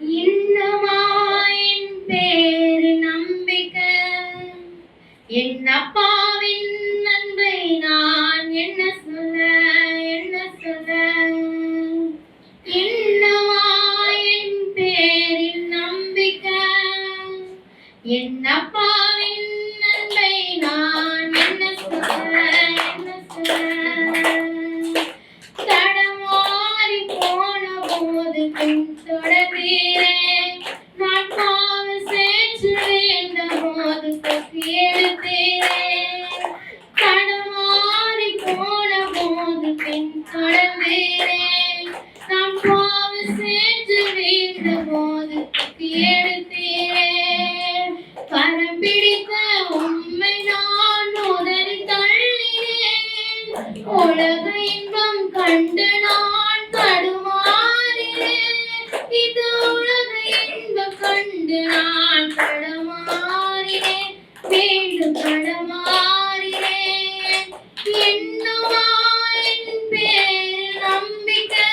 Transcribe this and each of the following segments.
இன்னுமா பேரு நம்பிக்கை. என் அப்பாவின் அன்பை நான் என்ன சொல்ல என்ன சொல்ல? இன்னுமா பேரில் நம்பிக்கை. என் அப்பாவின் உலக இன்பம் கண்டு நான் தடுமாறினேன் இது உலக இன்பம் கண்டு நான் தடுமாறினேன் மீண்டும் தடுமாறினேன் பேரில் நம்பிக்கை.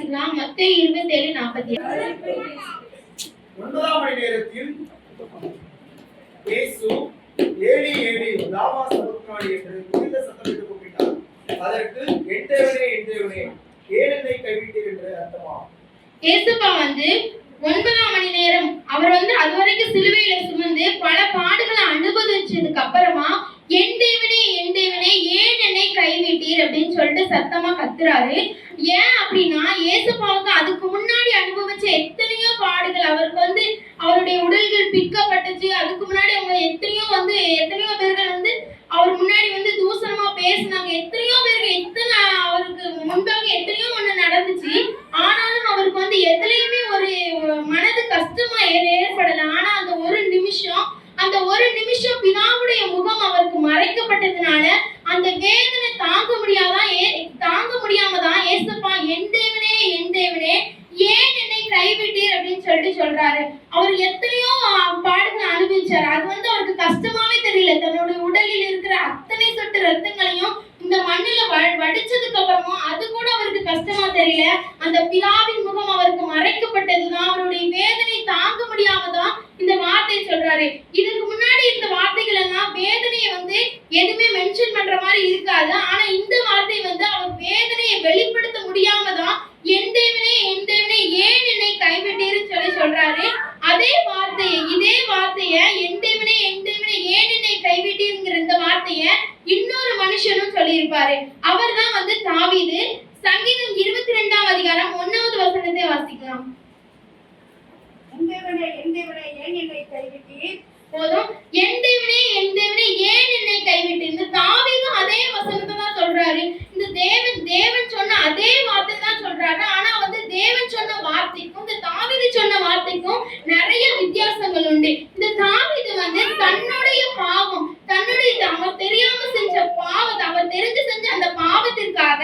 வாசிக்கலாம் மத்திய இருபத்தி ஏழு நாற்பத்தி ஒன்பதாம் மணி நேரத்தில் இயேசு ஏழி ஏழி என்று சத்தமிட்டு கூப்பிட்டார். அதற்கு கைவிட்டீர்? என்று வந்து ஒன்பதாம் மணி நேரம் அவர் வந்து அது வரைக்கும் சிலுவையில சுமந்து பல பாடுகளை அனுபவிச்சதுக்கு அப்புறமா என் தேவனே என் தேவனே ஏன் கைவிட்டீர் அப்படின்னு சொல்லிட்டு சத்தமா கத்துறாரு. ஏன் அப்படின்னா ஏசுப்பாவுக்கு அதுக்கு முன்னாடி அனுபவிச்ச எத்தனையோ பாடுகள் அவருக்கு வந்து அவருடைய உடல்கள் பிற்கப்பட்டுச்சு அதுக்கு முன்னாடி அவங்க எத்தனையோ வந்து எத்தனையோ பேர்கள் வந்து அவர் முன்னாடி வந்து தூசணமா பேசினாங்க. எத்தனையோ பேருக்கு எத்தனை அவருக்கு முன்பாக எத்தனையோ ஒண்ணு நடந்துச்சு. ஆனாலும் அவருக்கு வந்து எதுலயுமே ஒரு மனது கஷ்டமா ஏற்படல. ஆனா அந்த ஒரு நிமிஷம் அந்த ஒரு நிமிஷம் பிதாவுடைய முகம் அவருக்கு மறைக்கப்பட்டதுனால அந்த வேதனை தாங்க முடியாதான் ஏ- தாங்க முடியாம தான் ஏசப்பா என் தேவனே என் தேவனே ஏன் என்னை கைவிட்டீர்? அப்படின்னு சொல்லிட்டு சொல்றாரு. அவர் எத்தனையோ பாடுங்க பாடுகளை அது வந்து அவருக்கு கஷ்டமாவே தெரியல. தன்னுடைய உடலில் இருக்கிற அத்தனை சொட்டு ரத்தங்களையும் இந்த மண்ணில வ- வடிச்சதுக்கு அப்புறமும் அது கூட அவருக்கு கஷ்டமா தெரியல. அந்த பிலாவின் முகம் அவருக்கு மறைக்கப்பட்டதுதான் அவருடைய வேதனை தாங்க முடியாமதான் இந்த வார்த்தை சொல்றாரு. இதுக்கு முன்னாடி இந்த வார்த்தைகள் எல்லாம் வேதனையை வந்து எதுவுமே மென்ஷன் பண்ற மாதிரி இருக்காது. ஆனா இந்த வார்த்தை வந்து அவர் வேதனையை வெளிப்படுத்த முடியாம தான் என் தேவனே என் தேவனே ஏன் என்னை கைவிட்டீர்னு சொல்லி சொல்றாரு அதே வார்த்தையை இதே வார்த்தைய என் தேவனே என் தேவனே ஏன் என்னை கைவிட்டீர்ங்கிற இந்த வார்த்தைய இன்னொரு மனுஷனும் சொல்லியிருப்பாரு அவர் தான் வந்து தாவீது சங்கீதம் இருபத்தி ரெண்டாம் அதிகாரம் ஒன்னாவது வசனத்தை வாசிக்கலாம் என் தேவனே என் தேவனே ஏன் என்னை கைவிட்டீர்? போதும். என் தேவனே என் தேவனே ஏன் என்னை இந்த தாவீதும் அதே வசனத்தை தான் சொல்றாரு. இந்த தேவன் தேவன் சொன்ன அதே வார்த்தை தான் சொல்றாரு. ஆனா வந்து தேவன் சொன்ன வார்த்தைக்கும் இந்த தாவீது சொன்ன வார்த்தைக்கும் நிறைய வித்தியாசங்கள் உண்டு. இந்த தாவீது வந்து தன்னுடைய பாவம் தன்னுடைய அவர் தெரியாம செஞ்ச பாவத்தை அவர் தெரிஞ்சு செஞ்ச அந்த பாவத்திற்காக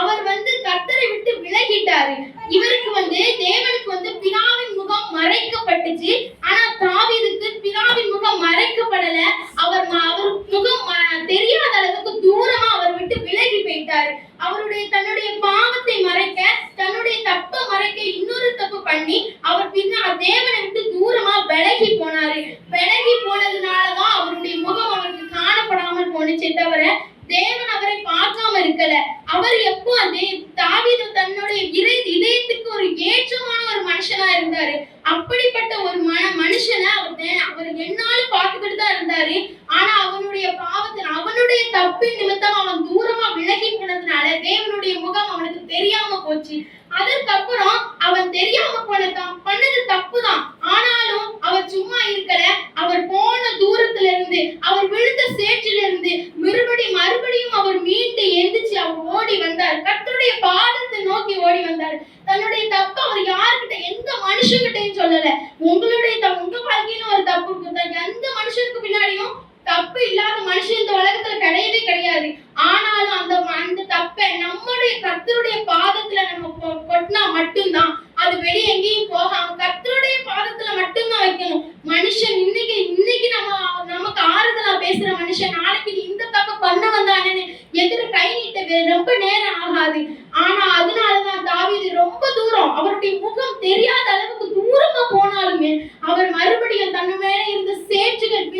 அவர் வந்து கர்த்தரை விட்டு விலகிட்டாரு. இவருக்கு வந்து தேவனுக்கு வந்து பிதாவின் முகம் மறைக்கப்பட்டுச்சு. ஆனா தாவீதுக்கு பிதாவின் முகம் மறைக்கப்படல. அவர் ம- அவர் முகம் தெரியாத அளவுக்கு தூரமா அவர் விட்டு விலகி போயிட்டாரு. அவருடைய தன்னுடைய பாவத்தை மறைக்க தன்னுடைய தப்பை மறைக்க இன்னொரு தப்பு பண்ணி அவர் பின்ன தேவனை விட்டு தூரமா விலகி போனாரு. விலகி போனதுனாலதான் அவருடைய முகம் அவருக்கு காணப்படாமல் போனுச்சே தவிர தேவன் அவரை பார்க்காம இருக்கல. அவர் எப்போ அந்த தாவீது தன்னுடைய இறை இதயத்துக்கு ஒரு ஏற்றமான ஒரு மனுஷனா இருந்தாரு. அப்படிப்பட்ட ஒரு மன மனுஷனை அவர் அவர் என்னாலும் பார்த்துக்கிட்டு தான் இருந்தாரு. ஆனா அவனுடைய பாவத்தின் அவனுடைய தப்பின் நிமித்தம் அவன் தூரமா விலகி போனதுனால தேவனுடைய முகம் அவனுக்கு தெரியாம போச்சு. அதற்கப்புறம் அவன் தெரியாம போன பண்ணது தப்பு தான் ஆனாலும் அவர் சும்மா இருக்கிற அவர் போன தூரத்துல இருந்து அவர் விழுந்த சேற்றில இருந்து மறுபடி மறுபடியும் அவர் மீண்டு எந்திரிச்சு அவர் ஓடி வந்தார் கர்த்தருடைய பாதத்தை நோக்கி ஓடி வந்தார் தன்னுடைய தப்பு அவர் யாருக்கிட்ட எந்த மனுஷங்கிட்டையும் சொல்லல. உங்களுடைய த- உங்க வாழ்க்கையில ஒரு தப்பு இருக்கு எந்த மனுஷனுக்கு பின்னாடியும் தப்பு இல்லாத மனுஷன் இந்த உலகத்துல கிடையவே கிடையாது. ஆனாலும் அந்த அந்த தப்பை நம்முடைய கத்தருடைய பாதத்துல நம்ம கொ- கொட்டினா மட்டும்தான். அது வெளியே எங்கேயும் போகாம கத்தருடைய பாதத்துல மட்டும்தான் வைக்கணும் மனுஷன் இன்னைக்கு இன்னைக்கு நம்ம நமக்கு ஆறுதலா பேசுற மனுஷன் நாளைக்கு நீ இந்த தப்பு பண்ண வந்தானேன்னு எதிர கை நீட்ட வே- ரொம்ப நேரம் ஆகாது ஆனா அதனாலதான் தாவீது ரொம்ப தூரம் அவருடைய முகம் தெரியாத அளவுக்கு தூரமா போனாலுமே அவர் மறுபடியும் தன் மேல இருந்த சேற்றுகள்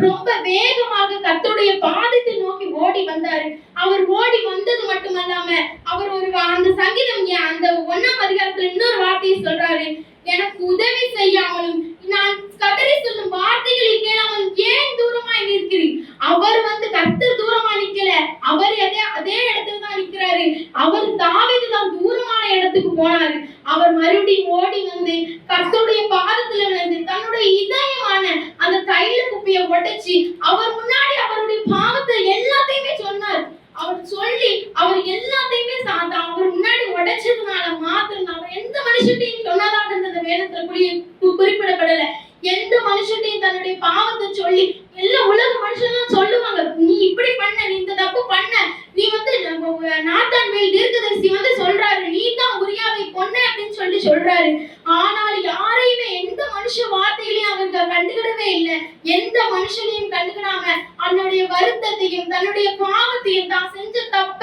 ரொம்ப வேகமாக கத்தருடைய பாதத்தை நோக்கி ஓடி வந்தாரு. அவர் ஓடி வந்தது மட்டுமல்லாம அவர் ஒரு வா- அந்த சங்கீதம் ஏன் அந்த ஒன்னாம் அதிகாரத்துல இன்னொரு வார்த்தையை சொல்றாரு. எனக்கு உதவி செய்யாமலும் நான் கதறி சொல்லும் வார்த்தைகளை கேளாமல் ஏன் தூரமாய் நிற்கிறீர்? அவர் வந்து கர்த்தர் தூரமா நிக்கல. அவர் அதே அதே இடத்துல தான் நிக்கிறாரு. அவர் தாவீது தான் தூரமான இடத்துக்கு போனாரு. அவர் மறுபடியும் ஓடி வந்து கர்த்தருடைய பாதத்துல விழுந்து தன்னுடைய இதயமான அந்த தைல குப்பியை உடைச்சி அவர் முன்னாடி அவருடைய பாவத்தை எல்லாத்தையுமே சொன்னார் அவர் சொல்லி அவர் எல்லாத்தையுமே சாந்தா அவர் முன்னாடி உடைச்சதுனால மாத்திரம் அவர் எந்த மனுஷத்தையும் சொன்னதாக இருந்த வேதத்துல குறி- குறிப்பிடப்படல. எந்த மனுஷத்தையும் தன்னுடைய பாவத்தை சொல்லி எல்லா உலக மனுஷனும் சொல்லுவாங்க. நீ இப்படி பண்ண நீ இந்த தப்பு பண்ண நீ வந்து நம்ம நாத்தான் மேல் தீர்க்கதரிசி வந்து சொல்றாரு. நீ தான் உரியாவை கொன்ன அப்படின்னு சொல்லி சொல்றாரு. ஆனால் யாரையுமே எந்த மனுஷ வார்த்தைகளையும் அவங்க கண்டுக்கிடவே இல்லை. எந்த மனுஷனையும் கண்டுக்கிடாம தன்னுடைய வருத்தத்தையும் தன்னுடைய பாவத்தையும் தான் செஞ்ச தப்ப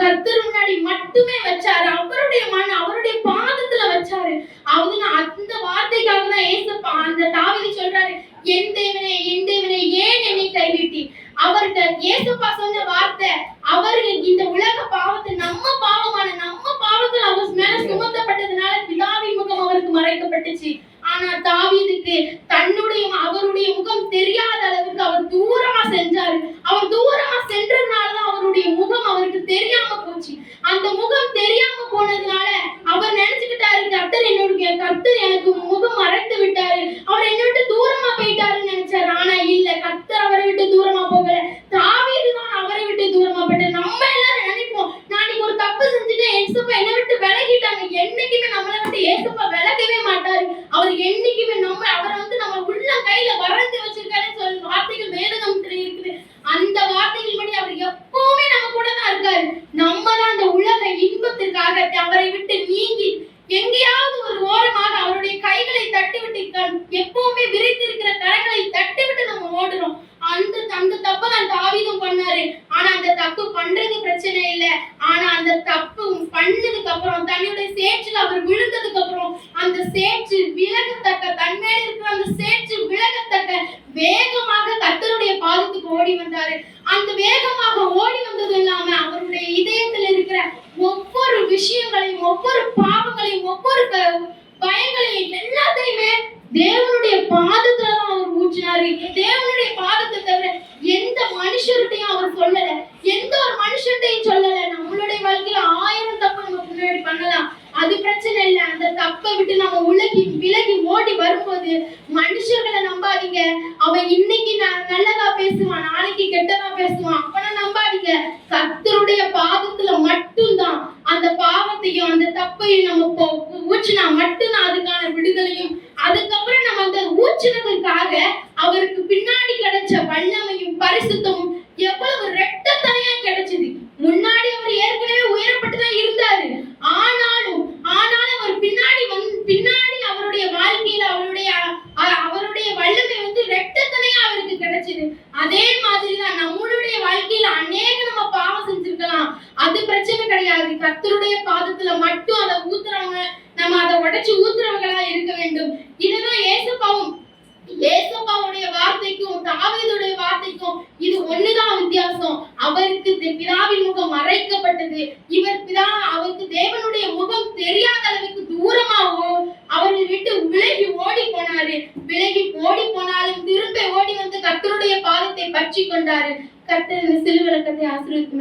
கர்த்தர் முன்னாடி மட்டுமே வச்சாரு. அவருடைய மண் அவருடைய பாதத்துல வச்சாரு. அவங்க அந்த வார்த்தைக்காக தான் ஏசப்பா அந்த தாவதி சொல்றாரு என் தேவனே என் தேவனே ஏன் என்னை கைவிட்டி அவர்கள் இயேசுப்பா சொன்ன வார்த்தை அவர்கள் இந்த உலக பாவத்தை நம்ம பாவமான நம்ம பாவங்கள் அவர் மேல சுமத்தப்பட்டதுனால பிதாவின் முகம் அவருக்கு மறைக்கப்பட்டுச்சு. ஆனா தாவீதுக்கு தன்னுடைய அவருடைய முகம் தெரியாத அளவுக்கு அவர் தூரமா செஞ்சாரு அவர் தூரம் சென்றதுனாலதான் அவருடைய முகம் அவருக்கு தெரியாம போச்சு அந்த முகம் தெரியாம போனதுனால அவர் நினைச்சுக்கிட்டாரு கர்த்தர் என்னுடைய கர்த்தர் எனக்கு முகம் மறைத்து விட்டாரு அவர் என்னை விட்டு தூரமா போயிட்டாருன்னு நினைச்சாரு ஆனா இல்ல கர்த்தர் அவரை விட்டு தூரமா போகல தாவீது தான் அவரை விட்டு பட் நம்ம எல்லாரும் நினைப்போம் நாளைக்கு ஒரு தப்பு செஞ்சுட்டு ஏசப்பா என்னை விட்டு விலகிட்டாங்க. என்னைக்குமே நம்மளை விட்டு ஏசப்பா விலகவே மாட்டாரு. அவர் என்னைக்குமே நம்ம அவரை வந்து நம்ம உள்ள கையில வரைஞ்சு வச்சிருக்காருன்னு சொல்லி வார்த்தைகள் வேதகம் இருக்குது. அந்த வார்த்தைகள் படி அவர் எப்பவுமே நம்ம கூட தான் இருக்காரு. நம்ம தான் அந்த உலக இன்பத்திற்காக அவரை விட்டு நீங்கி எங்கேயாவது ஒரு ஓரமாக அவருடைய கைகளை தட்டி விட்டு க- எப்பவுமே விரித்திருக்கிற கரங்களை தட்டி விட்டு நம்ம ஓடுறோம் அந்த அந்த தப்பை தான் தாவீதும் பண்ணாரு ஆனா அந்த தப்பு பண்றது பிரச்சனை இல்ல ஆனா அந்த தப்பு பண்ணதுக்கு அப்புறம் தன்னுடைய சேற்றில் அவர் விழுந்ததுக்கு அப்புறம் அந்த சேற்று விலகத்தக்க தன்மேல இருக்கிற அந்த சேற்று விலகத்தக்க வேகமாக கத்தருடைய பாதத்துக்கு ஓடி வந்தாரு. அந்த வேகமாக ஓடி வந்தது இல்லாம அவருடைய இதயத்தில் இருக்கிற ஒவ்வொரு விஷயங்களையும் ஒவ்வொரு பாவங்களையும் ஒவ்வொரு பயங்களையும் எல்லாத்தையுமே தேவனுடைய பாதத்துல தான் அவர் ஊற்றினாரு. தேவனுடைய பாதத்தை தவிர எந்த மனுஷர்கிட்டையும் அவர் சொல்லல. எந்த ஒரு மனுஷர்கிட்டையும் சொல்லல. நம்மளுடைய வாழ்க்கையில ஆயிரம் தப்பு நம்ம முன்னாடி பண்ணலாம். அது பிரச்சனை இல்ல. தப்பை விட்டு நம்ம உலகி விலகி ஓடி வரும்போது மனுஷர்களை நம்பாதீங்க. அவன் இன்னைக்கு நல்லதா பேசுவான் நாளைக்கு கெட்டதா பேசுவான். அப்பனா நம்பாதீங்க. கத்தருடைய பாதத்துல மட்டும்தான் அந்த பாவத்தையும் அந்த தப்பையும் நம்ம போ- ஊற்றினா மட்டும்தான் அதுக்கான விடுதலையும். அதுக்கப்புறம் நம்ம அந்த ஊற்றினதுக்காக அவருக்கு பின்னாடி கிடைச்ச வல்லமையும் பரிசுத்தமும் எவ்வளவு ரெட்டத்தனையா கிடைச்சது முன்னாடி அவர் ஏற்கனவே உயரப்பட்டு தான் இருந்தாரு ஆனாலும் ஆனாலும் அவர் பின்னாடி வந்து பின்னாடி அவருடைய வாழ்க்கையில அவருடைய அ- அவருடைய வல்லமை வந்து ரெட்டத்தனையா அவருக்கு கிடைச்சது அதே மாதிரி தான் நம்மளுடைய வாழ்க்கையில அநேக நம்ம பாவம் செஞ்சிருக்கலாம் அது பிரச்சனை கிடையாது கர்த்தருடைய பாதத்துல மட்டும் அதை ஊத்துறவங்க வச்சு ஊத்துறவங்களா இருக்க வேண்டும். இதுதான் ஏசப்பாவும் ஏசப்பாவுடைய வார்த்தைக்கும் தாவீதுடைய வார்த்தைக்கும் இது ஒண்ணுதான் வித்தியாசம். அவருக்கு பிதாவின் முகம் மறைக்கப்பட்டது. இவர் பிதா அவருக்கு தேவனுடைய முகம் தெரியாத அளவுக்கு தூரமாகவும் அவரை விட்டு விலகி ஓடி போனாரு. விலகி ஓடி போனாலும் திரும்ப ஓடி வந்து கத்தருடைய பாதத்தை பற்றி கொண்டாரு. கர்த்தர் சிலுவிளக்கத்தை ஆசிரியர்